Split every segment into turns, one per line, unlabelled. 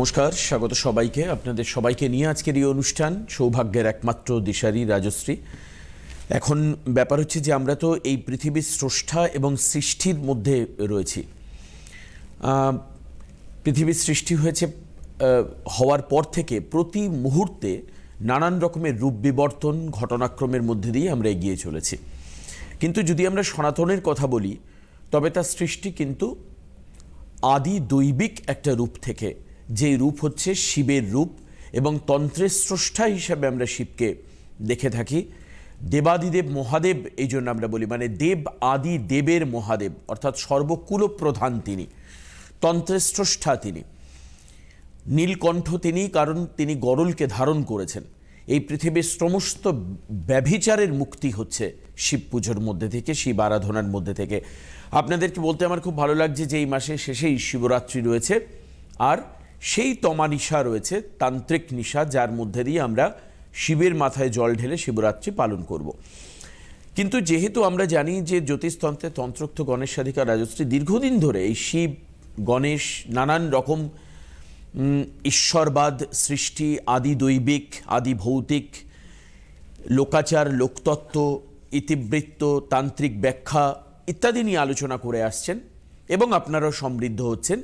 নমস্কার, স্বাগত সবাইকে। আপনাদের সবাইকে নিয়ে আজকের এই অনুষ্ঠান সৌভাগ্যের একমাত্র দিশারি রাজশ্রী। এখন ব্যাপার হচ্ছে যে আমরা তো এই পৃথিবীর স্রষ্টা এবং সৃষ্টির মধ্যে রয়েছি। পৃথিবীর সৃষ্টি হয়েছে হওয়ার পর থেকে প্রতি মুহূর্তে নানান রকমের রূপ বিবর্তন, ঘটনাক্রমের মধ্যে দিয়ে আমরা এগিয়ে চলেছি। কিন্তু যদি আমরা সনাতনের কথা বলি, তবে তার সৃষ্টি কিন্তু আদি দৈবিক একটা রূপ থেকে যেই রূপ হচ্ছে শিবের রূপ এবং তন্ত্রের স্রষ্টা হিসাবে আমরা শিবকে দেখে থাকি। দেবাদিদেব মহাদেব, এই জন্য আমরা বলি মানে দেব আদি দেবের মহাদেব, অর্থাৎ সর্বকুল প্রধান তিনি, তন্ত্রের স্রষ্টা তিনি। নীলকণ্ঠ তিনি, কারণ তিনি গরলকে ধারণ করেছেন। এই পৃথিবীর সমস্ত ব্যভিচারের মুক্তি হচ্ছে শিব পুজোর মধ্যে থেকে, শিব আরাধনার মধ্যে থেকে। আপনাদেরকে বলতে আমার খুব ভালো লাগছে যে এই মাসের শেষেই শিবরাত্রি রয়েছে। আর সেই তমা নিশা রয়েছে, তান্ত্রিক নিশা, যার মধ্যে দিয়ে আমরা শিবের মাথায় জল ঢেলে শিবরাত্রি পালন করব। কিন্তু যেহেতু আমরা জানি যে জ্যোতিষতন্ত্রে তন্ত্রোক্ত গণেশ সাধিকা রাজশ্রী দীর্ঘদিন ধরে এই শিব, গণেশ, নানান রকম ঈশ্বরবাদ, সৃষ্টি, আদি দৈবিক, আদি ভৌতিক, লোকাচার, লোকতত্ত্ব, ইতিবৃত্ত, তান্ত্রিক ব্যাখ্যা ইত্যাদি নিয়ে আলোচনা করে আসছেন এবং আপনারাও সমৃদ্ধ হচ্ছেন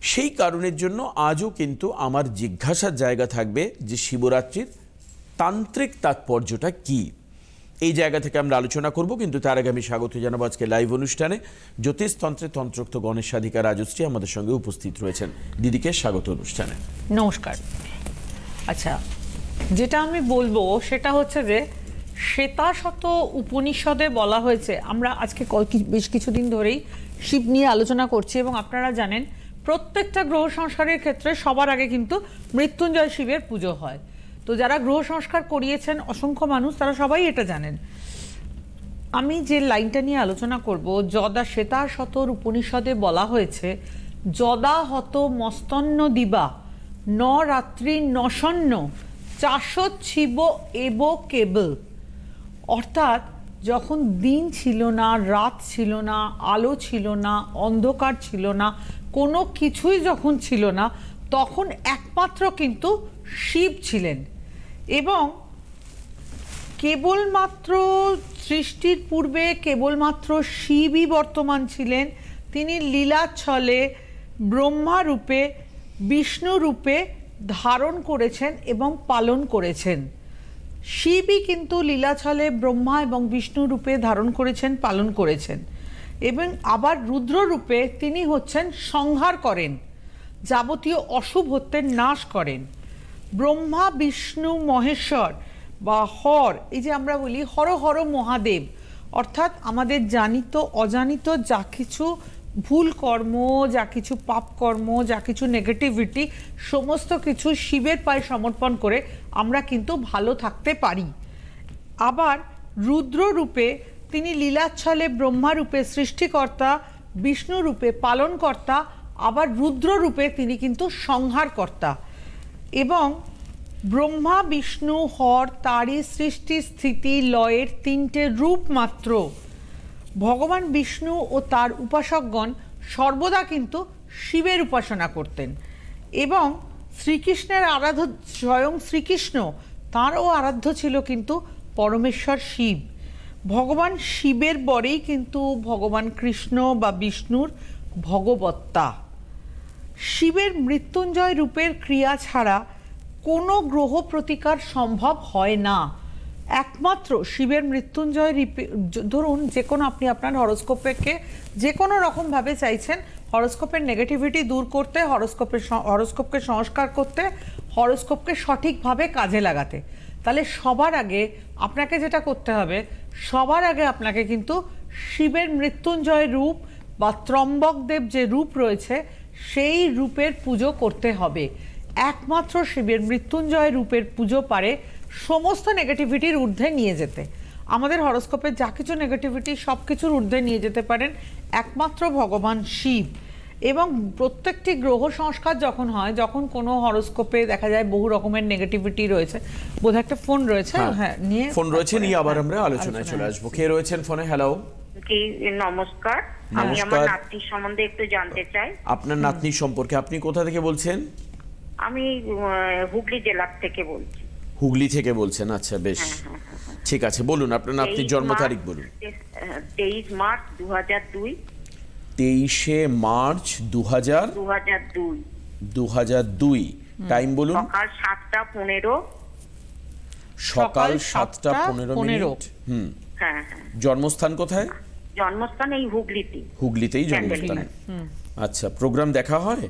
সেই কারণের জন্য আজও কিন্তু আমার জিজ্ঞাসার জায়গা থাকবে যে শিবরাত্রির তান্ত্রিক তাৎপর্যটা কি? এই জায়গা থেকে আমরা আলোচনা করব, কিন্তু তার আগে আমি স্বাগত জানাব আজকে লাইভ অনুষ্ঠানে জ্যোতিষতন্ত্রে তন্ত্রোক্ত গণেশ সাধিকা রাজশ্রী আমাদের সঙ্গে উপস্থিত রয়েছেন। দিদিকে স্বাগত অনুষ্ঠানে।
নমস্কার। আচ্ছা যেটা আমি বলব সেটা হচ্ছে যে শ্বেতাশত উপনিষদে বলা হয়েছে, আমরা আজকে বেশ কিছুদিন ধরেই শিব নিয়ে আলোচনা করছি এবং আপনারা জানেন প্রত্যেকটা গ্রহ সংস্কারের ক্ষেত্রে সবার আগে কিন্তু মৃত্যুঞ্জয় শিবের পুজো হয়। তো যারা গ্রহ সংস্কার করিয়েছেন অসংখ্য মানুষ, তারা সবাই এটা জানেন। আমি যে লাইনটা নিয়ে আলোচনা করব, যদা শ্বেতা শতর উপনিষদে বলা হয়েছে, যদা হত মস্তন্ন দিবা, ন রাত্রি নশন্ন চাষচ্ছিব এব কেবল। অর্থাৎ যখন দিন ছিল না, রাত ছিল না, আলো ছিল না, অন্ধকার ছিল না, কোনো কিছুই যখন ছিল না, তখন একমাত্র কিন্তু শিব ছিলেন। এবং কেবলমাত্র সৃষ্টির পূর্বে কেবলমাত্র শিবই বর্তমান ছিলেন। তিনি লীলাচ্ছলে ব্রহ্মা রূপে বিষ্ণু রূপে ধারণ করেছেন এবং পালন করেছেন। শিবই কিন্তু লীলাছলে ব্রহ্মা এবং বিষ্ণু রূপে ধারণ করেছেন, পালন করেছেন। এবং আবার রুদ্র রূপে তিনি হচ্ছেন সংহার করেন, যাবতীয় অশুভত্বের নাশ করেন। ব্রহ্মা, বিষ্ণু, মহেশ্বর বা হর, এই যে আমরা বলি হর হর মহাদেব, অর্থাৎ আমাদের জানিত, অজানিত যা কিছু ভুল কর্ম যা কিছু পাপ কর্ম যা কিছু নেগেটিভিটি সমস্ত কিছু শিবের পায়ে সমর্পণ করে আমরা কিন্তু ভালো থাকতে পারি। আবার রুদ্র রূপে তিনি লীলাচ্ছলে ব্রহ্মা রূপে সৃষ্টিকর্তা বিষ্ণু রূপে পালনকর্তা, আবার রুদ্র রূপে তিনি কিন্তু সংহারকর্তা। এবং ব্রহ্মা, বিষ্ণু, হর তারই সৃষ্টি, স্থিতি, লয়ের তিনটে রূপ মাত্র। ভগবান বিষ্ণু ও তার উপাসকগণ সর্বদা কিন্তু শিবের উপাসনা করতেন এবং শ্রীকৃষ্ণের আরাধ্য, স্বয়ং শ্রীকৃষ্ণ তাঁরও আরাধ্য ছিল কিন্তু পরমেশ্বর শিব। ভগবান শিবের বরেই কিন্তু ভগবান কৃষ্ণ বা বিষ্ণুর ভগবত্তা। শিবের মৃত্যুঞ্জয় রূপের ক্রিয়া ছাড়া কোনো গ্রহ প্রতিকার সম্ভব হয় না। একমাত্র শিবের মৃত্যুঞ্জয় ধরুন যে কোনো আপনি আপনার হরস্কোপকে যে কোনো রকমভাবে চাইছেন হরস্কোপের নেগেটিভিটি দূর করতে, হরস্কোপের হরস্কোপকে সংস্কার করতে, হরস্কোপকে সঠিকভাবে কাজে লাগাতে। তাহলে সবার আগে আপনাকে যেটা করতে হবে, সবার আগে আপনাকে কিন্তু শিবের মৃত্যুঞ্জয় রূপ বা ত্রম্বকদেব যে রূপ রয়েছে, সেই রূপের পুজো করতে হবে। একমাত্র শিবের মৃত্যুঞ্জয় রূপের পুজো পারে সমস্ত নেগেটিভিটির ঊর্ধ্বে নিয়ে যেতে। আমাদের হরস্কোপের যা কিছু নেগেটিভিটি সব কিছুর ঊর্ধ্বে নিয়ে যেতে পারেন একমাত্র ভগবান শিব। এবং প্রত্যেকটি গ্রহ সংস্কার যখন হয় যখন কোনো হরস্কোপে দেখা যায় বহু রকমের নেগেটিভিটি রয়েছে বোধহয় একটা ফোন রয়েছে? হ্যাঁ নিয়ে
ফোন রয়েছে নিয়ে আবার আমরা আলোচনায় চলে আসব। কে রয়েছেন ফোনে হ্যালো
জি নমস্কার। আমি আমার নাতির সম্বন্ধে একটু জানতে চাই।
আপনার নাতনি সম্পর্কে আপনি কোথা থেকে বলছেন?
আমি আহ, হুগলি জেলার থেকে বলছি।
হুগলি থেকে বলছেন আচ্ছা বেশ। ঠিক আছে বলুন আপনার
আপনি
জন্ম তারিখ বলুন।
তেইশ মার্চ দু হাজার দুই।
তেইশে মার্চ দু হাজার
দু হাজার দুই।
দু হাজার দুই টাইম বলুন।
সকাল সাতটা পনেরো।
সকাল সাতটা পনেরো
পনেরো।
মিনিট। হুম।
হ্যাঁ হ্যাঁ।
জন্মস্থান কোথায়?
জন্মস্থান এই হুগলিতে।
হুগলিতেই জন্মস্থান। আচ্ছা প্রোগ্রাম দেখা হয়?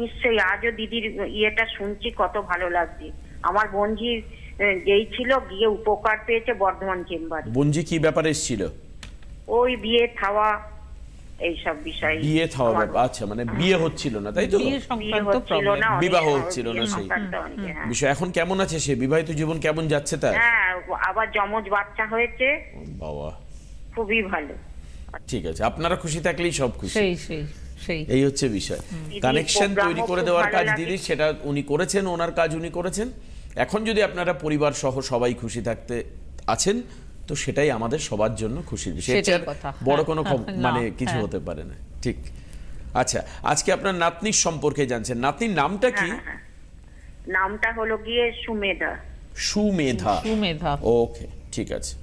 নিশ্চয়ই আজও দিদির ইয়েটা শুনছি কত ভালো লাগছে। আমার বোনজি আহ, যেই ছিল গিয়ে উপকার পেয়েছে বর্ধমান চেম্বারে।
বঞ্জি কি ব্যাপারে এসেছিল?
ওই বিয়ে থাওয়া এইসব বিষয়।
বিয়ে থাওয়া ব্যাপার আচ্ছা মানে বিয়ে হচ্ছিল না তাই তো? বিবাহ হচ্ছিল না সেই।
হ্যাঁ।
বিষয় এখন কেমন আছে সে? বিবাহিত জীবন কেমন যাচ্ছে তার?
হ্যাঁ আবার যমজ বাচ্চা হয়েছে।
বাবা।
খুবই ভালো।
ঠিক আছে আপনারা খুশি থাকলেই সব খুশি।
সেই সেই সেই।
এই হচ্ছে বিষয়। কানেকশন তৈরি করে দেওয়ার কাজ। দিদি সেটা উনি করেছেন ওনার কাজ উনি করেছেন। এখন যদি আপনারা পরিবার সহ সবাই খুশি থাকতে আছেন তো সেটাই আমাদের সবার জন্য খুশির বিষয়। বড় কোনো
হ্যাঁ,
মানে কিছু
হ্যাঁ।
হতে পারে না। ঠিক। আচ্ছা আজকে আপনার নাতনির সম্পর্কে জানছেন। নাতনির নামটা কি?
হ্যাঁ। নামটা হলো গিয়ে সুমেধা।
সুমেধা।
সুমেধা।
ওকে ঠিক আছে।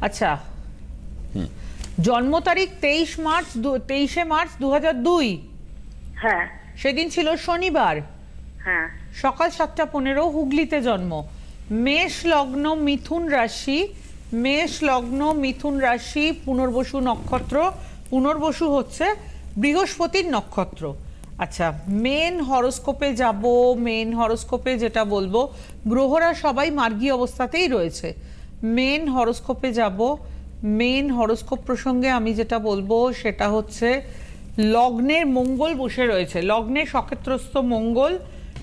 আচ্ছা। জন্ম তারিখ তেইশ মার্চ তেইশে মার্চ দু দুই।
হ্যাঁ।
সেদিন ছিল শনিবার।
হ্যাঁ।
সকাল সাতটা পনেরো, হুগলিতে জন্ম। মেষ লগ্ন মিথুন রাশি, মেষ লগ্ন মিথুন রাশি, পুনর্বসু নক্ষত্র, পুনর্বসু হচ্ছে বৃহস্পতির নক্ষত্র। আচ্ছা মেন হরোস্কোপে যাব মেন হরোস্কোপে যেটা বলব, গ্রহরা সবাই মার্গী অবস্থাতেই রয়েছে। মেন হরোস্কোপে যাব মেন হরোস্কোপ প্রসঙ্গে আমি যেটা বলব, সেটা হচ্ছে লগ্নের মঙ্গল বসে রয়েছে। লগ্নে সক্ষেত্রস্থ মঙ্গল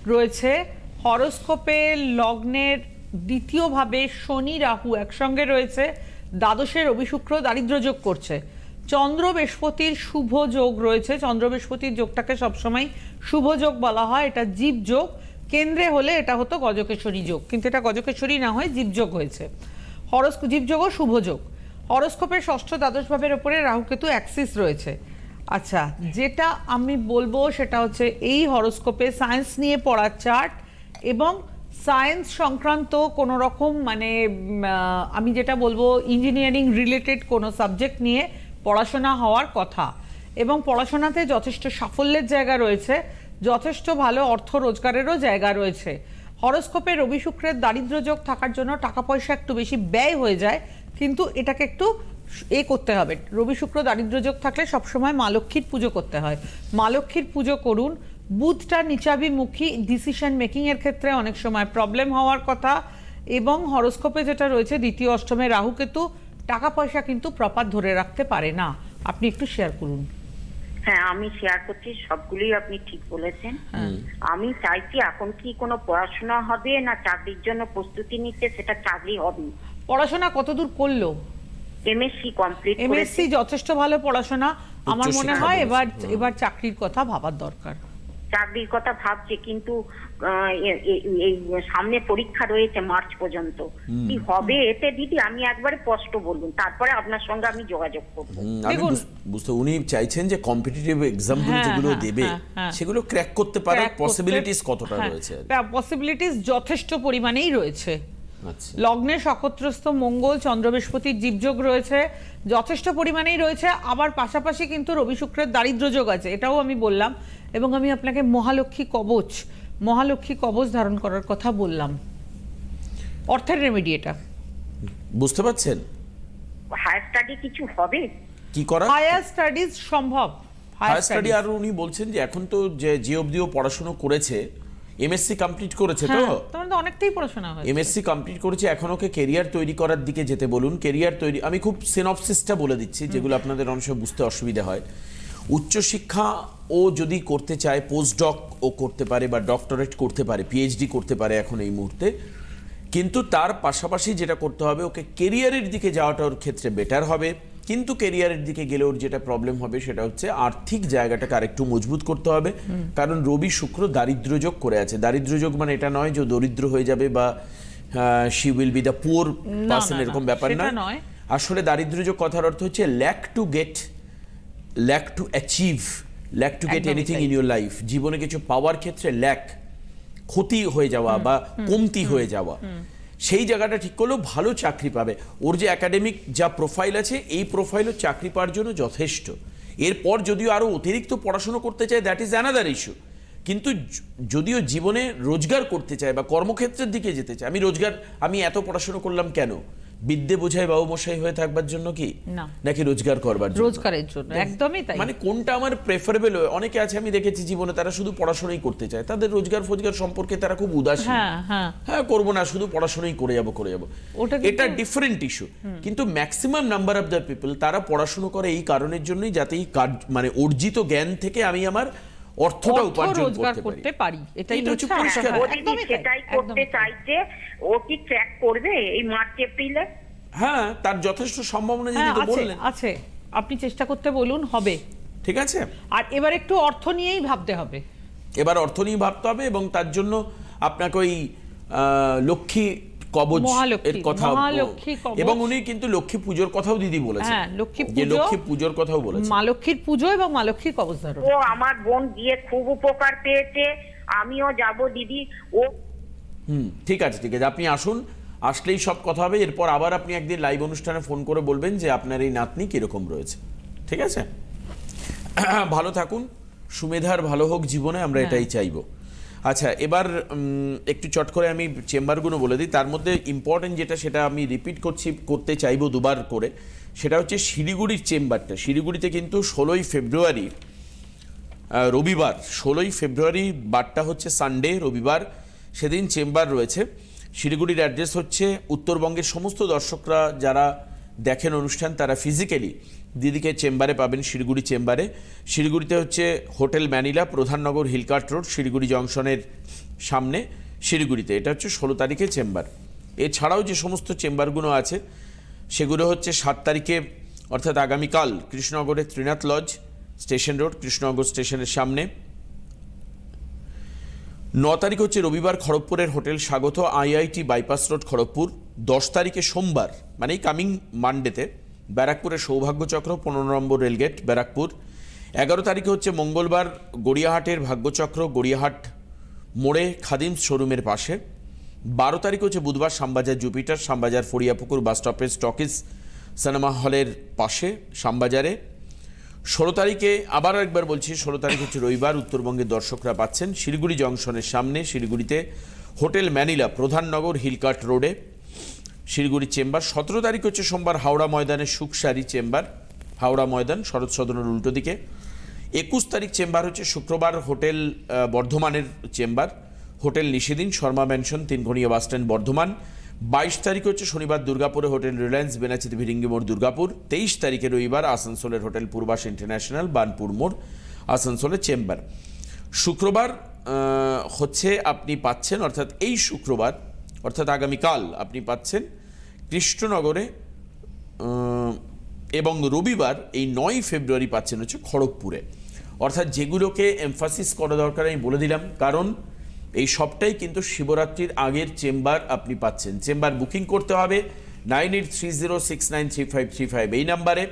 রয়েছে। হরোস্কোপে লগ্নের দ্বিতীয়ভাবে শনি, রাহু একসঙ্গে রয়েছে। দ্বাদশের রবি শুক্র দারিদ্র যোগ করছে। চন্দ্র বৃহস্পতির শুভ যোগ রয়েছে। চন্দ্র বৃহস্পতির যোগটাকে সবসময় শুভ যোগ বলা হয়। এটা জীব যোগ। কেন্দ্রে হলে এটা হতো গজকেশ্বরী যোগ। কিন্তু এটা গজকেশ্বরী না হয়ে জীবযোগ হয়েছে। হরস্ক জীবযোগ ও শুভযোগ হরস্কোপের ষষ্ঠ দ্বাদশ ভাবের ওপরে রাহুকেতু অ্যাক্সিস রয়েছে। আচ্ছা যেটা আমি বলব সেটা হচ্ছে এই হরোস্কোপে সায়েন্স নিয়ে পড়ার চার্ট এবং সায়েন্স সংক্রান্ত কোনো রকম মানে আমি যেটা বলব ইঞ্জিনিয়ারিং রিলেটেড কোনো সাবজেক্ট নিয়ে পড়াশোনা হওয়ার কথা এবং পড়াশোনাতে যথেষ্ট সাফল্যের জায়গা রয়েছে, যথেষ্ট ভালো অর্থ রোজগারেরও জায়গা রয়েছে। হরস্কোপে রবি শুক্রের দারিদ্র যোগ থাকার জন্য টাকা পয়সা একটু বেশি ব্যয় হয়ে যায়, কিন্তু এটাকে একটু এ করতে হবে। রবি শুক্র দারিদ্র যোগ থাকলে সবসময় মা লক্ষ্মীর পুজো করতে হয়। মা লক্ষ্মীর পুজো করুন। বুধটা নিচাবিমুখী ডিসিশন মেকিংয়ের ক্ষেত্রে অনেক সময় প্রবলেম হওয়ার কথা এবং হরোস্কোপে যেটা রয়েছে দ্বিতীয় অষ্টমে রাহুকেতু টাকা পয়সা কিন্তু প্রপার ধরে রাখতে পারে না। আপনি একটু শেয়ার করুন।
হ্যাঁ আমি শেয়ার করছি সবগুলোই আপনি ঠিক বলেছেন। আমি চাইছি এখন কি কোনো পড়াশোনা হবে না চাকরির জন্য প্রস্তুতি নিচ্ছে সেটা চাকরি হবে
পড়াশোনা কতদূর করল?
এমএসসি কমপ্লিট
এমএসসি যথেষ্ট ভালো পড়াশোনা আমার মনে হয় এবার এবার চাকরির কথা ভাবার দরকার।
চাকরির কথা ভাবছে কিন্তু এই সামনে পরীক্ষা রয়েছে মার্চ পর্যন্ত। কি হবে এতে দিদি আমি একবারে স্পষ্ট বলুন তারপরে আপনার সঙ্গে আমি যোগাযোগ করব।
দেখুন-
বুঝ- বুঝতে উনি চাইছেন যে কম্পিটিটিভ এক্সামগুলো
হ্যাঁ,
যেগুলো
হ্যাঁ,
দেবে
হ্যাঁ, হ্যাঁ।
সেগুলো ক্র্যাক করতে পারার
Crack
পসিবিলিটিস কতটা
হ্যাঁ,
রয়েছে?
পসিবিলিটিস যথেষ্ট পরিমাণেই রয়েছে। লগ্নে সক্ষত্রস্থ মঙ্গল চন্দ্র বৃহস্পতির জীবযোগ রয়েছে। যথেষ্ট পরিমাণেই রয়েছে আবার পাশাপাশি কিন্তু রবি শুক্রের দারিদ্র যোগ আছে এটাও আমি বললাম। এবং আমি আপনাকে মহালক্ষ্মী কবচ মহালক্ষ্মী কবচ ধারণ করার কথা বললাম। অর্থের রেমেডি এটা।
বুঝতে পারছেন?
হায়ার স্টাডি কিছু হবে?
কি করা?
হায়ার স্টাডিজ সম্ভব।
হায়ার স্টাডি আর উনি বলছেন যে এখন তো যে যে অবধিও পড়াশোনা করেছে এমএসসি কমপ্লিট করেছে তো?
হ্যাঁ তোমার তো অনেকটাই পড়াশোনা হয়েছে।
এমএসসি কমপ্লিট করেছে এখন ওকে কেরিয়ার তৈরি করার দিকে যেতে বলুন। কেরিয়ার তৈরি আমি খুব সিনপসিসটা বলে দিচ্ছি যেগুলো আপনাদের অনেক সময় বুঝতে অসুবিধা হয়। উচ্চশিক্ষা ও যদি করতে চায় পোস্ট ডক ও করতে পারে বা ডক্টরেট করতে পারে পিএইচডি করতে পারে এখন এই মুহূর্তে কিন্তু তার পাশাপাশি যেটা করতে হবে ওকে কেরিয়ারের দিকে যাওয়াটা ওর ক্ষেত্রে বেটার হবে। কিন্তু কেরিয়ারের দিকে গেলে ওর যেটা প্রবলেম হবে সেটা হচ্ছে আর্থিক জায়গাটাকে আরেকটু মজবুত করতে হবে। কারণ রবি শুক্র দারিদ্র যোগ করে আছে। দারিদ্র যোগ মানে এটা নয় যে দরিদ্র হয়ে যাবে বা she will be the poor person এরকম ব্যাপার নয়। আসলে দারিদ্র যোগ কথার অর্থ হচ্ছে lack to get lack to achieve lack to get anything in your life জীবনে কিছু পাওয়ার ক্ষেত্রে ল্যাক ক্ষতি হয়ে যাওয়া বা কমতি হয়ে যাওয়া। সেই জায়গাটা ঠিক করলেও ভালো চাকরি পাবে। ওর যে একাডেমিক যা প্রোফাইল আছে, এই প্রোফাইলও চাকরি পাওয়ার জন্য যথেষ্ট। এরপর যদিও আরও অতিরিক্ত পড়াশুনো করতে চায় দ্যাট ইজ অ্যানাদার ইস্যু কিন্তু যদিও জীবনে রোজগার করতে চায় বা কর্মক্ষেত্রের দিকে যেতে চায়, আমি রোজগার, আমি এত পড়াশুনো করলাম কেন? বিদ্যে বোঝায় বাবু মশাই হয়ে থাকবার জন্য কি। নাকি রোজগার করবার জন্য?
রোজগারের জন্য একদমই তাই।
মানে কোনটা আমার প্রেফারেবল অনেকে আছে আমি দেখেছি জীবনে তারা শুধু পড়াশোনাই করতে চায়। তাদের রোজগার ফোজগার সম্পর্কে তারা খুব উদাসীন।
হ্যাঁ হ্যাঁ।
হ্যাঁ করব না শুধু পড়াশোনাই করে যাব করে যাব। এটা ডিফারেন্ট ইস্যু কিন্তু maximum number of the people তারা পড়াশোনা করে এই কারণের জন্যই যাতে এই মানে অর্জিত জ্ঞান থেকে আমি আমার অর্থটা উপার্জন করতে পারি।
এটাই
হচ্ছে পরিষ্কার।
সেটাই করতে চাইছে ও কি ট্র্যাক করবে এই মার্চ এপ্রিলে
হ্যাঁ তার যথেষ্ট সম্ভাবনা যদি
হ্যাঁ
বললেন
আছে আপনি চেষ্টা করতে বলুন হবে।
ঠিক আছে?
আর এবার একটু অর্থ নিয়েই ভাবতে হবে।
এবার অর্থ নিয়ে ভাবতে হবে এবং তার জন্য আপনাকে ওই আহ, লক্ষ্মী কবচ এর কথা এবং উনি কিন্তু লক্ষ্মী পুজোর কথাও দিদি বলেছেন।
হ্যাঁ, লক্ষ্মী
যে
পুজো,
লক্ষ্মী পুজোর কথাও বলেছেন।
মা লক্ষ্মীর পুজো এবং মা লক্ষ্মীর কবচ ধারণ।
ও আমার বোন গিয়ে খুব উপকার পেয়েছে আমিও যাব দিদি। ও
হুম ঠিক আছে ঠিক আছে আপনি আসুন আসলেই সব কথা হবে। এরপর আবার আপনি একদিন লাইভ অনুষ্ঠানে ফোন করে বলবেন যে আপনার এই নাতনি কীরকম রয়েছে। ঠিক আছে? ভালো থাকুন সুমেধার ভালো হোক জীবনে আমরা
হ্যাঁ।
এটাই চাইব। আচ্ছা এবার একটু চট করে আমি চেম্বারগুলো বলে দিই। তার মধ্যে ইম্পর্টেন্ট যেটা, সেটা আমি রিপিট করছি, করতে চাইব দুবার করে, সেটা হচ্ছে শিলিগুড়ির চেম্বারটা। শিলিগুড়িতে কিন্তু ষোলোই ফেব্রুয়ারি রবিবার, ষোলোই ফেব্রুয়ারি, বারটা হচ্ছে সানডে রবিবার, সেদিন চেম্বার রয়েছে। শিলিগুড়ির অ্যাড্রেস হচ্ছে উত্তরবঙ্গের সমস্ত দর্শকরা যারা দেখেন অনুষ্ঠান, তারা ফিজিক্যালি দিদিকে চেম্বারে পাবেন শিলিগুড়ি চেম্বারে। শিলিগুড়িতে হচ্ছে hotel Manila Pradhannagar Hill Cart road, Siliguri জংশনের সামনে শিলিগুড়িতে। এটা হচ্ছে ষোলো তারিখে চেম্বার। এছাড়াও যে সমস্ত চেম্বারগুলো আছে, সেগুলো হচ্ছে সাত তারিখে, অর্থাৎ আগামীকাল কৃষ্ণনগরের Trinath lodge station road, Krishnanagar স্টেশনের সামনে। ন তারিখ হচ্ছে রবিবার খড়গপুরের hotel, Swagat IIT bypass road Kharagpur. দশ তারিখে সোমবার মানে কামিং মানডেতে ব্যারাকপুরের সৌভাগ্যচক্র, পনেরো নম্বর রেলগেট, ব্যারাকপুর। এগারো তারিখে হচ্ছে মঙ্গলবার গড়িয়াহাটের ভাগ্যচক্র, গড়িয়াহাট মোড়ে খাদিম শোরুমের পাশে। বারো তারিখ হচ্ছে বুধবার Shyambazar Jupiter, Shyambazar Phoriapukur bus stoppage স্টকিস cinema হলের পাশে শ্যামবাজারে। ষোলো তারিখে আবার একবার বলছি, ষোলো তারিখ হচ্ছে রবিবার, উত্তরবঙ্গের দর্শকরা পাচ্ছেন শিলিগুড়ি জংশনের সামনে, শিলিগুড়িতে হোটেল ম্যানিলা প্রধাননগর হিলকাট রোডে। শিলিগুড়ি চেম্বার। সতেরো তারিখ হচ্ছে সোমবার হাওড়া ময়দানের সুখসারি চেম্বার। হাওড়া ময়দান, শরৎ সদনের উল্টো দিকে। একুশ তারিখ চেম্বার হচ্ছে শুক্রবার হোটেল বর্ধমানের chamber. Hotel নিষেদিন, Sharma mansion, Tinkonia bus stand Bardhaman. বাইশ তারিখ হচ্ছে শনিবার দুর্গাপুরে হোটেল রিলায়েন্স বেনাচিত ভিরিঙ্গি মোড়, দুর্গাপুর। তেইশ তারিখে রবিবার আসানসোলের হোটেল পূর্বাস ইন্টারন্যাশনাল বানপুর মোড়, আসানসোলের চেম্বার। শুক্রবার হচ্ছে আপনি পাচ্ছেন, অর্থাৎ এই শুক্রবার, অর্থাৎ আগামীকাল আপনি পাচ্ছেন কৃষ্ণনগরে এবং রবিবার এই নয় ফেব্রুয়ারি পাচ্ছেন হচ্ছে খড়গপুরে। অর্থাৎ যেগুলোকে এমফাসিস করা দরকার, আমি বলে দিলাম। কারণ এই সবটাই কিন্তু শিবরাত্রির আগের চেম্বার আপনি পাচ্ছেন। চেম্বার বুকিং করতে হবে nine eight three zero six nine three five three five এই নাম্বারে।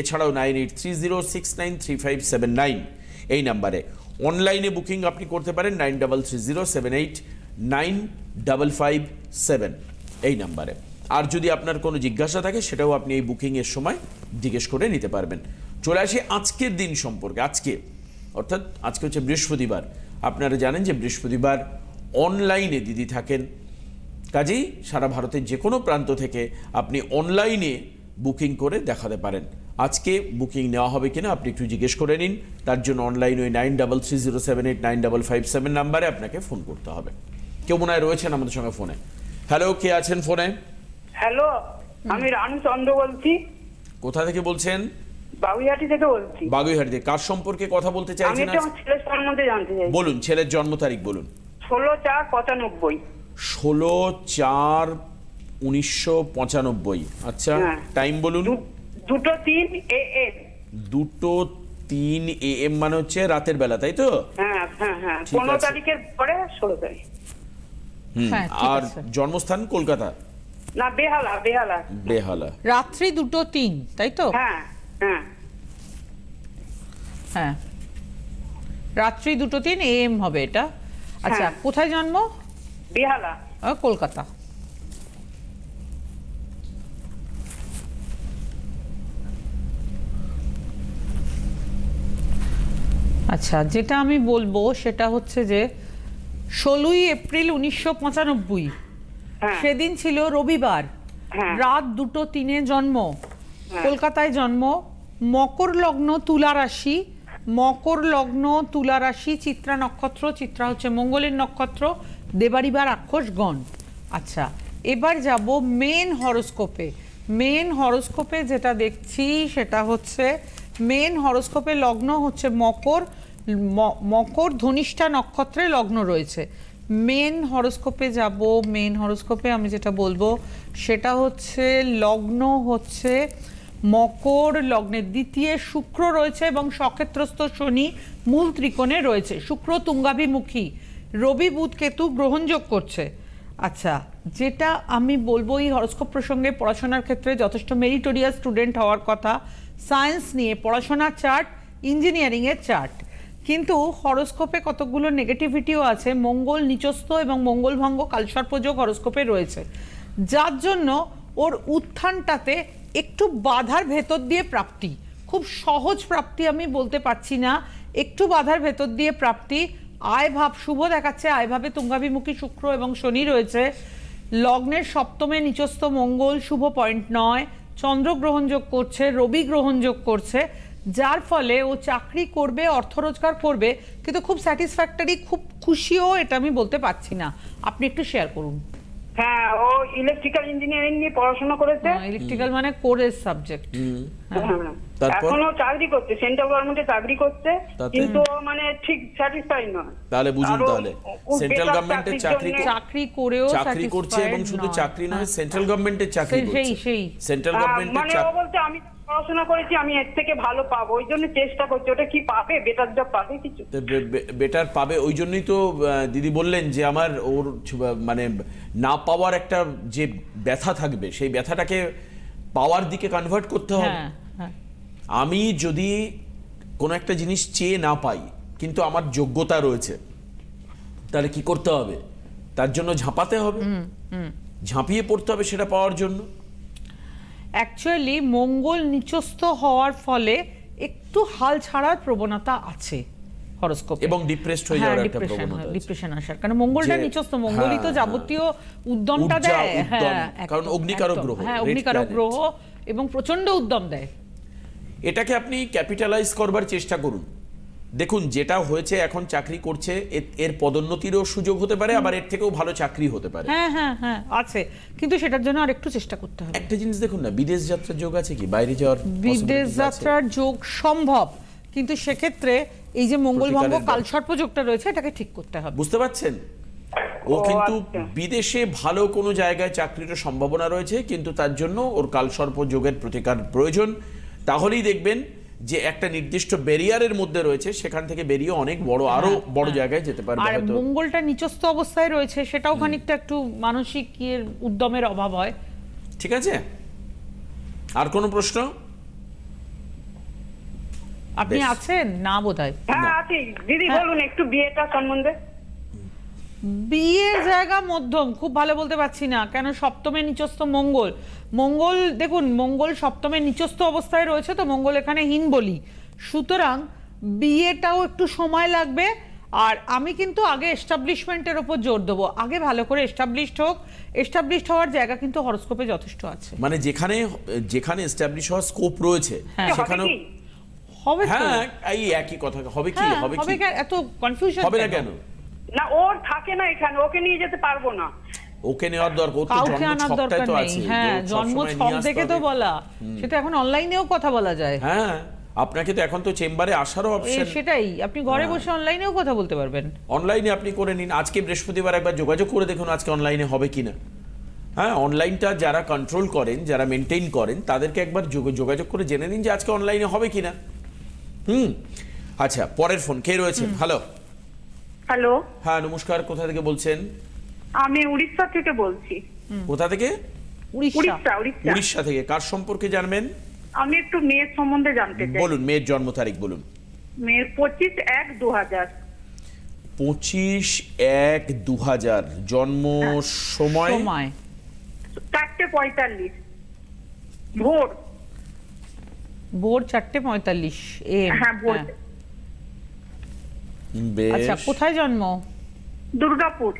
এছাড়াও nine eight three zero six nine three five seven nine এই নাম্বারে। অনলাইনে বুকিং আপনি করতে পারেন nine double three zero seven eight nine double five seven এই নাম্বারে। আর যদি আপনার কোনো জিজ্ঞাসা থাকে, সেটাও আপনি এই বুকিংয়ের সময় জিজ্ঞেস করে নিতে পারবেন। চলে আসি আজকের দিন সম্পর্কে, আজকে। অর্থাৎ আজকে হচ্ছে বৃহস্পতিবার। আপনারা জানেন যে বৃহস্পতিবার অনলাইনে দিদি থাকেন। কাজেই সারা ভারতের যে কোনো প্রান্ত থেকে আপনি অনলাইনে বুকিং করে দেখাতে পারেন। আজকে বুকিং নেওয়া হবে কিনা আপনি একটু জিজ্ঞেস করে নিন। তার জন্য অনলাইন ওই nine double three zero seven eight nine double five seven নাম্বারে আপনাকে ফোন করতে হবে। কেউ মনে হয় রয়েছেন আমাদের সঙ্গে ফোনে হ্যালো কে আছেন ফোনে
হ্যালো আমি রানু চন্দ্র বলছি।
কোথা থেকে বলছেন?
বাবুইহাটি থেকে বলছি।
বাগুইহাটিতে। কার সম্পর্কে কথা বলতে
আমি
চাইছেন
একটু
আজ?
আমার ছেলের সম্বন্ধে জানতে চাই
বলুন ছেলের জন্ম তারিখ বলুন।
ষোলো চার পঁচানব্বই।
ষোলো চার উনিশশো পঁচানব্বই। আচ্ছা
হ্যাঁ।
টাইম বলুন।
দুটো তিন এ এম।
দুটো তিন এ এম মানে হচ্ছে রাতের বেলা তাই তো?
হ্যাঁ হ্যাঁ হ্যাঁ। পনেরো। তারিখের পরে ষোলো তারিখ।
হুম,
হ্যাঁ,
আর জন্মস্থান কলকাতা?
না বেহালা বেহালা।
বেহালা।
রাত্রি দুটো তিন তাই তো?
হ্যাঁ হ্যাঁ।
হ্যাঁ। রাত্রি দুটো তিন এম হবে এটা। আচ্ছা
হ্যাঁ।
কোথায় জন্ম?
বেহালা।
কলকাতা। আচ্ছা যেটা আমি বলব সেটা হচ্ছে যে ষোলোই এপ্রিল উনিশশো পঁচানব্বই। সেদিন ছিল রবিবার।
হ্যাঁ।
রাত দুটো তিনে জন্ম। কলকাতায় জন্ম। মকর লগ্ন তুলা রাশি। মকর লগ্ন তুলা রাশি চিত্রা নক্ষত্র। চিত্রা হচ্ছে মঙ্গলের নক্ষত্র। দেবারিবার রাক্ষস গণ। আচ্ছা এবার যাব মেন হরোস্কোপে। মেন হরোস্কোপে যেটা দেখছি সেটা হচ্ছে মেন হরোস্কোপে লগ্ন হচ্ছে মকর। মকর ধনিষ্ঠা নক্ষত্রে লগ্ন রয়েছে। মেন হরোস্কোপে যাব, মেন হরোস্কোপে আমি যেটা বলব সেটা হচ্ছে লগ্ন হচ্ছে মকর লগ্নের দ্বিতীয় শুক্র রয়েছে এবং সক্ষেত্রস্থ শনি মূল ত্রিকোণে রয়েছে। শুক্র তুঙ্গাভিমুখী, রবি বুধ কেতু গ্রহণযোগ করছে। আচ্ছা যেটা আমি বলব এই হরস্কোপ প্রসঙ্গে পড়াশোনার ক্ষেত্রে যথেষ্ট মেরিটোরিয়াস স্টুডেন্ট হওয়ার কথা। সায়েন্স নিয়ে পড়াশোনার চার্ট ইঞ্জিনিয়ারিংয়ের চার্ট কিন্তু হরস্কোপে কতগুলো নেগেটিভিটিও আছে। মঙ্গল নিচস্থ এবং মঙ্গলভঙ্গ কালসর্পযোগ হরস্কোপে রয়েছে। যার জন্য ওর উত্থানটাতে একটু বাধার ভেতর দিয়ে প্রাপ্তি, খুব সহজ প্রাপ্তি আমি বলতে পারছি না। একটু বাধার ভেতর দিয়ে প্রাপ্তি আয় ভাব শুভ দেখাচ্ছে আয় ভাবে তুঙ্গাভিমুখী শুক্র এবং শনি রয়েছে। লগ্নের সপ্তমে নিচস্থ মঙ্গল, শুভ পয়েন্ট নয়। চন্দ্র গ্রহণযোগ করছে, রবি গ্রহণযোগ করছে। যার ফলে ও চাকরি করবে অর্থ রোজগার করবে কিন্তু খুব স্যাটিসফ্যাক্টরি খুব খুশিও এটা আমি বলতে পারছি না। আপনি একটু শেয়ার করুন।
হ্যাঁ ও ইলেকট্রিক্যাল ইঞ্জিনিয়ারিং নিয়ে পড়াশোনা করেছে।
ইলেকট্রিক্যাল মানে কোরের সাবজেক্ট?
এখনও চাকরি করছে সেন্ট্রাল গভর্নমেন্টে চাকরি করছে কিন্তু মানে ঠিক স্যাটিসফাই নয়।
তাহলে বুঝুন তাহলে সেন্ট্রাল চাকরি
চাকরি করেও
চাকরি করছে এবং শুধু চাকরি নয়
হ্যাঁ।
সেন্ট্রাল গভর্নমেন্টের চাকরি
সেই- সেই- সেই।
সেন্ট্রাল
হ্যাঁ, মানে ও
চাকরি
আমি পড়াশোনা করেছি আমি এর থেকে ভালো পাবো। ওই জন্য চেষ্টা করছি ওটা কি পাবে? বেটার জব পাবে কিছু?
বেটার পাবে ওই জন্যই তো দিদি বললেন যে আমার ওর মানে না পাওয়ার একটা যে ব্যথা থাকবে সেই ব্যথাটাকে পাওয়ার দিকে কনভার্ট করতে হবে।
হ্যাঁ হ্যাঁ।
আমি যদি কোনো একটা জিনিস চেয়ে না পাই কিন্তু আমার যোগ্যতা রয়েছে তাহলে কি করতে হবে? তার জন্য ঝাঁপাতে হবে। ঝাঁপিয়ে পড়তে হবে সেটা পাওয়ার জন্য।
অ্যাকচুয়ালি মঙ্গল নিচস্থ হওয়ার ফলে একটু হাল ছাড়ার প্রবণতা আছে। হরস্কোপ।
এবং ডিপ্রেসড হয়ে যাওয়ার একটা প্রবণতা।
ডিপ্রেশন আসার। কারণ মঙ্গলটা নিচস্থ মঙ্গলই তো
হ্যাঁ,
যাবতীয় উদ্যমটা দেয়। হ্যাঁ
কারণ অগ্নিকারক গ্রহ,
হ্যাঁ অগ্নিকারক গ্রহ এবং প্রচণ্ড উদ্যম দেয়।
এটাকে আপনি ক্যাপিটালাইজ করবার চেষ্টা করুন। দেখুন যেটা হয়েছে এখন চাকরি করছে এর- পদোন্নতিরও সুযোগ হতে পারে আবার এর থেকেও ভালো চাকরি হতে পারে।
হ্যাঁ হ্যাঁ হ্যাঁ আছে। কিন্তু সেটার জন্য আর একটু চেষ্টা করতে হবে।
একটা জিনিস দেখুন না বিদেশ যাত্রার যোগ আছে কি? বাইরে যাওয়ার
বিদেশ যাত্রার যোগ সম্ভব। কিন্তু সেক্ষেত্রে এই যে মঙ্গলভঙ্গ কালসর্প যোগটা রয়েছে এটাকে ঠিক করতে হবে।
বুঝতে পারছেন? ও কিন্তু
আচ্ছা।
বিদেশে ভালো কোনো জায়গায় চাকরির সম্ভাবনা রয়েছে কিন্তু তার জন্য ওর কালসর্প যোগের প্রতিকার প্রয়োজন। তাহলেই দেখবেন যে একটা নির্দিষ্ট ব্যারিয়ারের মধ্যে রয়েছে সেখান থেকে বেরিয়ে অনেক বড় আরও বড় জায়গায় যেতে পারবে
আর মঙ্গলটা নিচস্থ অবস্থায় রয়েছে সেটাও খানিকটা একটু মানসিক ইয়ের উদ্যমের অভাব হয়।
ঠিক আছে? আর কোনো প্রশ্ন?
আপনি আছেন? না বোধহয়।
হ্যাঁ আছি। দিদি বলুন একটু বিয়েটা সম্বন্ধে।
বিয়ের জায়গা মধ্যম খুব ভালো বলতে পারছি না। কেন? সপ্তমে নিচস্থ মঙ্গল। মঙ্গল দেখুন মঙ্গল সপ্তমে নিচস্থ অবস্থায় রয়েছে তো মঙ্গল এখানে হীন বলি। সুতরাং বিয়েটাও একটু সময় লাগবে। আর আমি কিন্তু আগে এস্টাবলিশমেন্টের ওপর জোর দেবো। আগে ভালো করে এস্টাবলিশড হোক। এস্টাবলিশড হওয়ার জায়গা কিন্তু হরস্কোপে যথেষ্ট আছে।
মানে যেখানে যেখানে এস্টাবলিশ হওয়ার স্কোপ রয়েছে
হ্যাঁ।
সেখানেও
কি
হবে
হ্যাঁ এই একই কথা হবে কি
হ্যাঁ,
হবে
হবে
কি?
এত কনফিউশন
হবে না কেন?
না ওর থাকে না এখানে ওকে নিয়ে যেতে পারব না।
ওকে নেওয়ার দরকার
কাউকে আনার দরকার নেই। হ্যাঁ জন্ম ছক দেখে তো বলা। সেটা এখন অনলাইনেও কথা বলা যায়।
হ্যাঁ আপনাকে তো এখন তো চেম্বারে আসারও অপশন
সেটাই আপনি ঘরে
হ্যাঁ।
বসে অনলাইনেও কথা বলতে পারবেন।
অনলাইনে আপনি করে নিন আজকে বৃহস্পতিবার একবার যোগাযোগ করে দেখুন আজকে অনলাইনে হবে কিনা। হ্যাঁ অনলাইনটা যারা কন্ট্রোল করেন যারা মেনটেন করেন তাদেরকে একবার যোগাযোগ করে জেনে নিন যে আজকে অনলাইনে হবে কিনা। হুম। আচ্ছা পরের ফোন কে রয়েছে? হ্যালো
হ্যালো
হ্যাঁ নমস্কার কোথা থেকে বলছেন?
আমি উড়িষ্যা থেকে বলছি।
কোথা থেকে?
উড়িষ্যা।
উড়িষ্যা
থেকে। কার সম্পর্কে জানবেন?
আমি একটু মেয়ের সম্বন্ধে জানতে চাই।
বলুন মেয়ের জন্ম তারিখ বলুন।
মেয়ের পঁচিশ এক দু হাজার।
পঁচিশ এক দু হাজার। জন্ম সময়?
সময়।
চারটে পঁয়তাল্লিশ। ভোর।
ভোর চারটে পঁয়তাল্লিশ এ
হ্যাঁ ভোর।
বেশ
আচ্ছা কোথায় জন্ম?
দুর্গাপুর।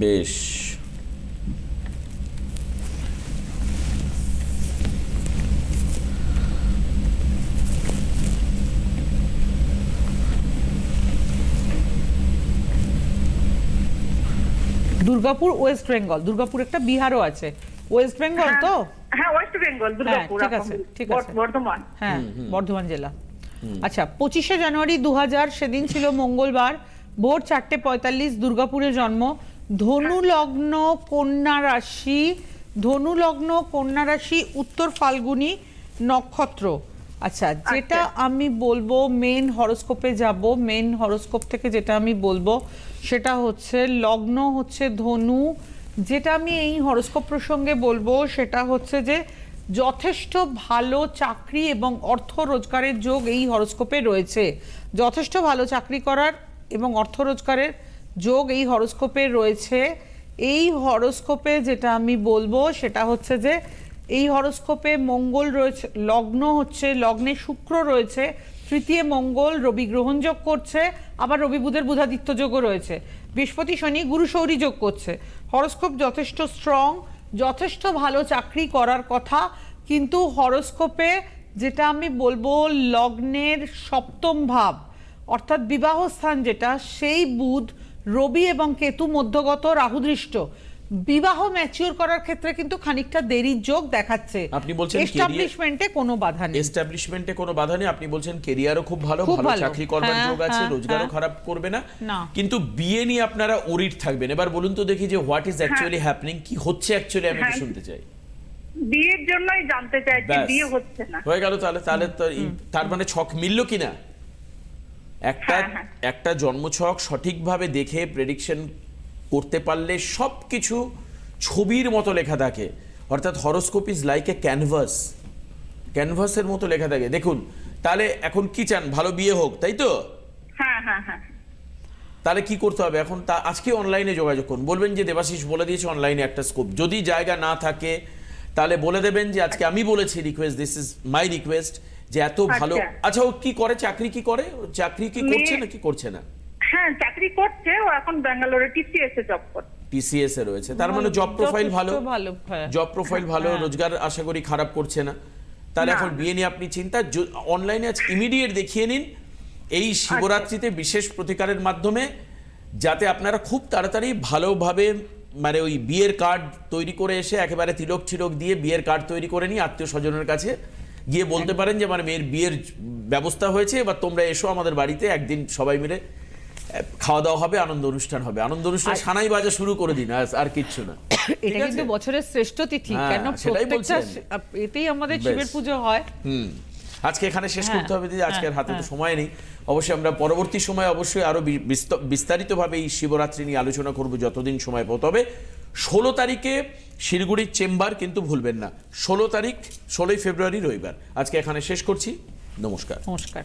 বেশ।
দুর্গাপুর ওয়েস্ট বেঙ্গল দুর্গাপুর একটা বিহারও আছে। ওয়েস্ট বেঙ্গল তো?
হ্যাঁ ওয়েস্ট বেঙ্গল দুর্গাপুর
ঠিক আছে, ঠিক আছে।
বর্ধমান।
হ্যাঁ বর্ধমান জেলা। আচ্ছা পঁচিশে জানুয়ারি দু সেদিন ছিল মঙ্গলবার ভোর চারটে পঁয়তাল্লিশ দুর্গাপুরে জন্ম। ধনু লগ্ন কন্যা রাশি ধনু লগ্ন কন্যা রাশি উত্তর ফাল্গুনী নক্ষত্র। আচ্ছা যেটা আমি বলব মেন হরোস্কোপে যাব মেন হরোস্কোপ থেকে যেটা আমি বলব সেটা হচ্ছে লগ্ন হচ্ছে ধনু যেটা আমি এই হরস্কোপ প্রসঙ্গে বলব, সেটা হচ্ছে যে যথেষ্ট ভালো চাকরি এবং অর্থ রোজগারের যোগ এই হরস্কোপে রয়েছে। যথেষ্ট ভালো চাকরি করার এবং অর্থ রোজগারের যোগ এই হরস্কোপে রয়েছে। এই হরস্কোপে যেটা আমি বলব, সেটা হচ্ছে যে এই হরস্কোপে মঙ্গল রয়েছে, লগ্ন হচ্ছে, লগ্নে শুক্র রয়েছে, তৃতীয় মঙ্গল রবি গ্রহণযোগ করছে, আবার রবি বুধের বুধাদিত্য যোগও রয়েছে। বৃহস্পতি, শনি, গুরু, সৌরী যোগ করছে। হরোস্কোপ যথেষ্ট স্ট্রং যথেষ্ট ভালো চাকরি করার কথা, কিন্তু হরস্কোপে যেটা আমি বলব লগ্নের সপ্তম ভাব, অর্থাৎ বিবাহস্থান যেটা, সেই বুধ, রবি এবং কেতু মধ্যগত রাহুদৃষ্ট। বিবাহ ম্যাচিওর করার ক্ষেত্রে কিন্তু খানিকটা দেরির যোগ দেখাচ্ছে
আপনি বলছেন
এস্টাবলিশমেন্টে কোনো বাধা নেই
এস্টাবলিশমেন্টে কোনো বাধা নেই আপনি বলছেন কেরিয়ারও খুব ভালো ভালো। চাকরি করবার
হ্যাঁ,
যোগ আছে
হ্যাঁ,
রোজগারও
হ্যাঁ।
খারাপ করবে না। কিন্তু বিয়ে নিয়ে আপনারা ওরিট থাকবেন এবার বলুন তো দেখি যে হোয়াট ইজ অ্যাকচুয়ালি হ্যাপেনিং কি হচ্ছে অ্যাকচুয়ালি আমি একটু। শুনতে চাই
বিয়ের জন্যই জানতে চাইছি
ব্যাস।
বিয়ে হচ্ছে না
হয়ে গেল তাহলে তাহলে তো তার মানে ছক মিললো কিনা একটা। একটা জন্মছক সঠিকভাবে দেখে প্রেডিকশন করতে পারলে সব কিছু ছবির মতো লেখা থাকে। অর্থাৎ horoscope is like a canvas ক্যানভাসের মতো লেখা থাকে। দেখুন তাহলে এখন কি চান? ভালো বিয়ে হোক তাই তো?
হ্যাঁ হ্যাঁ হ্যাঁ।
তাহলে কি করতে হবে? এখন তা আজকে অনলাইনে যোগাযোগ করুন। বলবেন যে দেবাশিস বলে দিয়েছে অনলাইনে একটা স্কোপ যদি জায়গা না থাকে তাহলে বলে দেবেন যে আজকে আমি বলেছি request this is my request যে এত ভালো
আচ্ছা।
আচ্ছা ও কি করে? চাকরি কি করে? চাকরি কি করছে
না
কি করছে না?
হ্যাঁ চাকরি করছে ও এখন ব্যাঙ্গালোরে টিসিএস এ জব করছে।
টিসিএস এ রয়েছে। তার মানে জব প্রোফাইল ভালো।
হ্যাঁ।
জব প্রোফাইল ভালো
হ্যাঁ।
রোজগার আশা করি খারাপ করছে না। তাহলে এখন বিয়ে নিয়ে আপনি চিন্তা অনলাইনে আজ ইমিডিয়েট দেখিয়ে নিন। এই শিবরাত্রিতে বিশেষ প্রতিকারের মাধ্যমে যাতে আপনারা খুব তাড়াতাড়ি ভালোভাবে মানে ওই বিয়ের কার্ড তৈরি করে এসে একেবারে তিলক ছিলক দিয়ে বিয়ের কার্ড তৈরি করে নিয়ে আত্মীয় স্বজনের কাছে গিয়ে বলতে পারেন যে আমার মেয়ের বিয়ের ব্যবস্থা হয়েছে এবার তোমরা এসো আমাদের বাড়িতে একদিন সবাই মিলে খাওয়া দাওয়া হবে আনন্দ অনুষ্ঠান হবে। আনন্দ অনুষ্ঠান সানাই বাজা শুরু করে দিন আর- কিচ্ছু না।
এটা কিন্তু বছরের শ্রেষ্ঠ তিথি
হ্যাঁ,
কেন প্রত্যেকটা এতেই আমাদের শিবের পুজো হয়।
হুম। আজকে এখানে শেষ
হ্যাঁ,
করতে হবে দিদি আজকের
হ্যাঁ,
হাতে তো। সময় নেই। অবশ্যই আমরা পরবর্তী সময় অবশ্যই আরও বিস্তারিতভাবে এই শিবরাত্রি নিয়ে আলোচনা করব যতদিন সময় পাবো। তবে ষোলো তারিখে শিলিগুড়ির চেম্বার কিন্তু ভুলবেন না। ষোলো তারিখ ষোলোই ফেব্রুয়ারি রবিবার। আজকে এখানে শেষ করছি। নমস্কার।
নমস্কার।